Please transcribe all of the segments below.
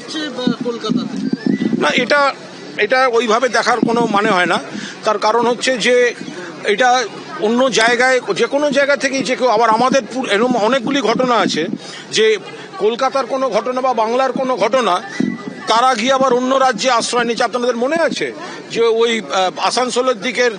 হচ্ছে কলকাতাতে না, এটা এটা ওইভাবে দেখার কোনো মানে হয় না। তার কারণ হচ্ছে যে, এটা অন্য জায়গায়, যে কোনো জায়গা থেকেই যে কেউ, আবার আমাদের এরকম অনেকগুলি ঘটনা আছে, যে কলকাতার কোনো ঘটনা বা বাংলার কোনো ঘটনা, তারা গিয়ে আবার অন্য রাজ্যে আশ্রয় নিচ্ছে আপনাদের মনে আছে যে ওই আসানসোলের দিকের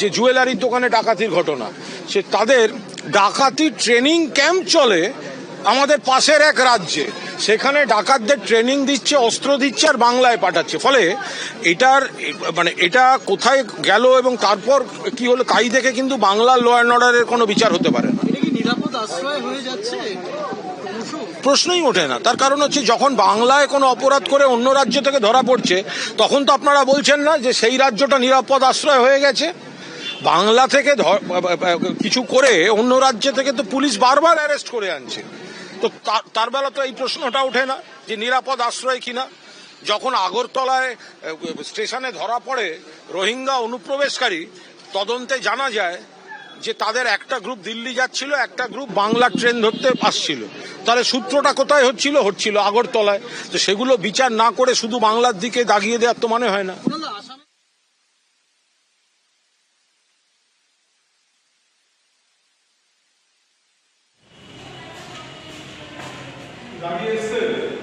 যে জুয়েলারির দোকানে ডাকাতির ঘটনা? সে তাদের ডাকাতির ট্রেনিং ক্যাম্প চলে আমাদের পাশের এক রাজ্যে। সেখানে ডাকাতদের ট্রেনিং দিচ্ছে অস্ত্র দিচ্ছে আর বাংলায় পাঠাচ্ছে। ফলে এটার মানে এটা কোথায় গেল এবং তারপর কি হলো তাই দেখে কিন্তু বাংলার ল অ্যান্ড অর্ডারের কোনো বিচার হতে পারে না? প্রশ্নই ওঠে না। তার কারণ হচ্ছে যখন বাংলায় কোনো অপরাধ করে অন্য রাজ্য থেকে ধরা পড়ছে তখন তো আপনারা বলছেন না যে সেই রাজ্যটা নিরাপদ আশ্রয় হয়ে গেছে। বাংলা থেকে কিছু করে অন্য রাজ্য থেকে তো পুলিশ বারবার অ্যারেস্ট করে আনছে। তো তার- বেলা তো এই প্রশ্নটা ওঠে না যে নিরাপদ আশ্রয় কিনা। যখন আগরতলায় স্টেশনে ধরা পড়ে রোহিঙ্গা অনুপ্রবেশকারী, তদন্তে জানা যায় যে তাদের একটা গ্রুপ দিল্লি যাচ্ছিল, একটা গ্রুপ বাংলা ট্রেন ধরতে আসছিল। তাহলে সূত্রটা কোথায় হচ্ছিল? হচ্ছিল আগরতলায়। তো সেগুলো বিচার না করে শুধু বাংলার দিকে দাগিয়ে দেওয়ার তো মানে হয় না Gracias.